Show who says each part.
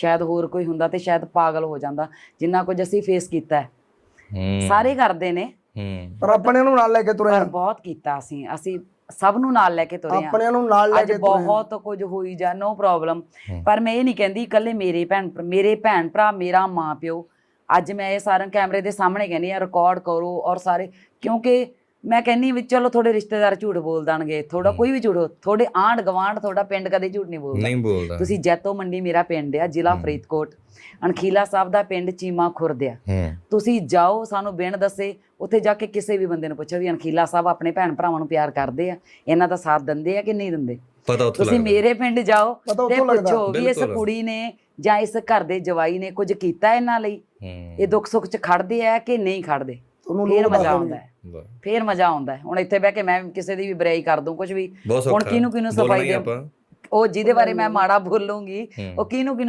Speaker 1: ਸ਼ਾਇਦ ਹੋਰ ਕੋਈ ਹੁੰਦਾ ਤੇ ਸ਼ਾਇਦ ਪਾਗਲ ਹੋ ਜਾਂਦਾ ਜਿੰਨਾ ਕੁਝ ਅਸੀਂ ਫੇਸ ਕੀਤਾ ਹੈ।
Speaker 2: ਹੂੰ।
Speaker 1: ਸਾਰੇ ਕਰਦੇ ਨੇ।
Speaker 2: ਹੂੰ।
Speaker 3: ਪਰ ਆਪਣੇ ਨੂੰ ਨਾਲ ਲੈ ਕੇ ਤੁਰੇ
Speaker 1: ਬਹੁਤ ਕੀਤਾ ਅਸੀਂ ਅਸੀਂ ਸਭ ਨੂੰ ਨਾਲ ਲੈ ਕੇ ਤੁਰੇ ਆ
Speaker 3: ਆਪਣੇ ਨੂੰ ਨਾਲ ਲੈ
Speaker 1: ਅੱਜ
Speaker 3: ਕੇ ਤੁਰੇ ਆ
Speaker 1: ਬਹੁਤ ਕੁਝ ਹੋਈ ਜਾ ਨੋ ਪ੍ਰੋਬਲਮ। ਪਰ ਮੈਂ ਇਹ ਨਹੀਂ ਕਹਿੰਦੀ ਇਕੱਲੇ ਮੇਰੇ ਭੈਣ ਮੇਰੇ ਭੈਣ ਭਰਾ ਮੇਰਾ ਮਾਂ ਪਿਓ ਅੱਜ ਮੈਂ ਇਹ ਸਾਰਾ ਕੈਮਰੇ ਦੇ ਸਾਹਮਣੇ ਕਹਿੰਦੀ ਆ ਰਿਕਾਰਡ ਕਰੋ ਔਰ ਸਾਰੇ ਕਿਉਂਕਿ ਮੈਂ ਕਹਿੰਨੀ ਵੀ ਚਲੋ ਥੋੜੇ ਰਿਸ਼ਤੇਦਾਰ ਝੂਠ ਬੋਲ ਦੇਣਗੇ ਥੋੜਾ ਕੋਈ ਵੀ ਝੂਠ ਥੋੜੇ ਆਂਢ ਗਵਾਂਢ ਥੋੜਾ ਪਿੰਡ ਕਦੇ ਝੂਠ ਨਹੀਂ ਬੋਲਦਾ।
Speaker 2: ਨਹੀਂ ਬੋਲਦਾ।
Speaker 1: ਤੁਸੀਂ ਜੈਤੋ ਮੰਡੀ ਮੇਰਾ ਪਿੰਡ ਆ ਜ਼ਿਲ੍ਹਾ। ਫਰੀਦਕੋਟ ਅਣਖੀਲਾ ਸਾਹਿਬ ਦਾ ਪਿੰਡ ਚੀਮਾ ਖੁਰਦ ਆ। ਤੁਸੀਂ ਜਾਓ ਸਾਨੂੰ ਬਿਨ ਦੱਸੇ ਉੱਥੇ ਜਾ ਕੇ ਕਿਸੇ ਵੀ ਬੰਦੇ ਨੂੰ ਪੁੱਛੋ ਵੀ ਅਣਖੀਲਾ ਸਾਹਿਬ ਆਪਣੇ ਭੈਣ ਭਰਾਵਾਂ ਨੂੰ ਪਿਆਰ ਕਰਦੇ ਆ ਇਹਨਾਂ ਦਾ ਸਾਥ ਦਿੰਦੇ ਆ ਕਿ ਨਹੀਂ ਦਿੰਦੇ?
Speaker 2: ਪਤਾ ਉੱਥੋਂ
Speaker 1: ਤੁਸੀਂ ਮੇਰੇ ਪਿੰਡ ਜਾਓ
Speaker 3: ਪਤਾ
Speaker 1: ਤੇ
Speaker 3: ਉੱਥੋਂ ਲੱਗਦਾ।
Speaker 1: ਪੁੱਛੋ ਵੀ ਇਸ। ਕੁੜੀ ਨੇ ਜਾਂ ਇਸ ਘਰ ਦੇ ਜਵਾਈ ਨੇ ਕੁਝ ਕੀਤਾ ਇਹਨਾਂ ਲਈ? ਇਹ ਦੁੱਖ ਸੁੱਖ 'ਚ ਖੜਦੇ ਆ ਕਿ ਨਹੀਂ ਖੜਦੇ?
Speaker 3: ਤੁਹਾਨੂੰ
Speaker 1: ਫੇਰ
Speaker 3: ਲੋਕ
Speaker 1: ਮਜ਼ਾ। ਆਉਂਦਾ ਹੈ। ਫੇਰ ਮਜ਼ਾ ਆਉਂਦਾ ਹੈ। ਹੁਣ ਇੱਥੇ ਬਹਿ ਕੇ ਮੈਂ ਕਿਸੇ ਦੀ ਵੀ ਬੁਰਾਈ ਕਰ ਦੂੰ ਕੁਝ ਵੀ। ਹੁਣ ਕਿਹਨੂੰ ਕਿਹਨੂੰ ਸਫ਼ਾਈ ਦੇ ਉਹ ਜਿਹਦੇ ਬਾਰੇ ਮੈਂ ਮਾੜਾ ਬੋਲੂੰਗੀ। ਉਹ ਕਿਹਨੂੰ ਕਿਹਨੂੰ